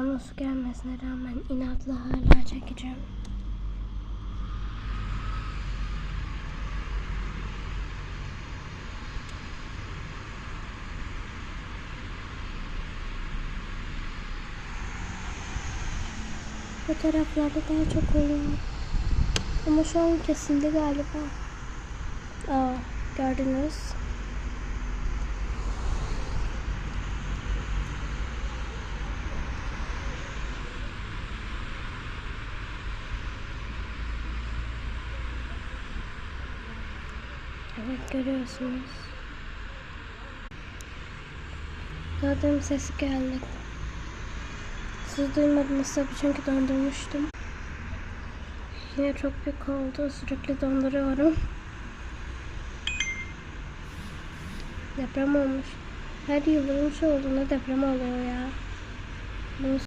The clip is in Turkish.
Telefona su gelmesine rağmen inatla hala çekeceğim. Bu taraflarda daha çok oluyor. Ama şu an kesildi galiba. Aa, gördünüz. Evet görüyorsunuz. Zaten sesi geldi. Siz duymadınız tabii çünkü dondurmuştum. Yine çok büyük oldu. Sürekli donduruyorum. Deprem olmuş. Her yıldırım şey olduğunda deprem oluyor ya. Bunu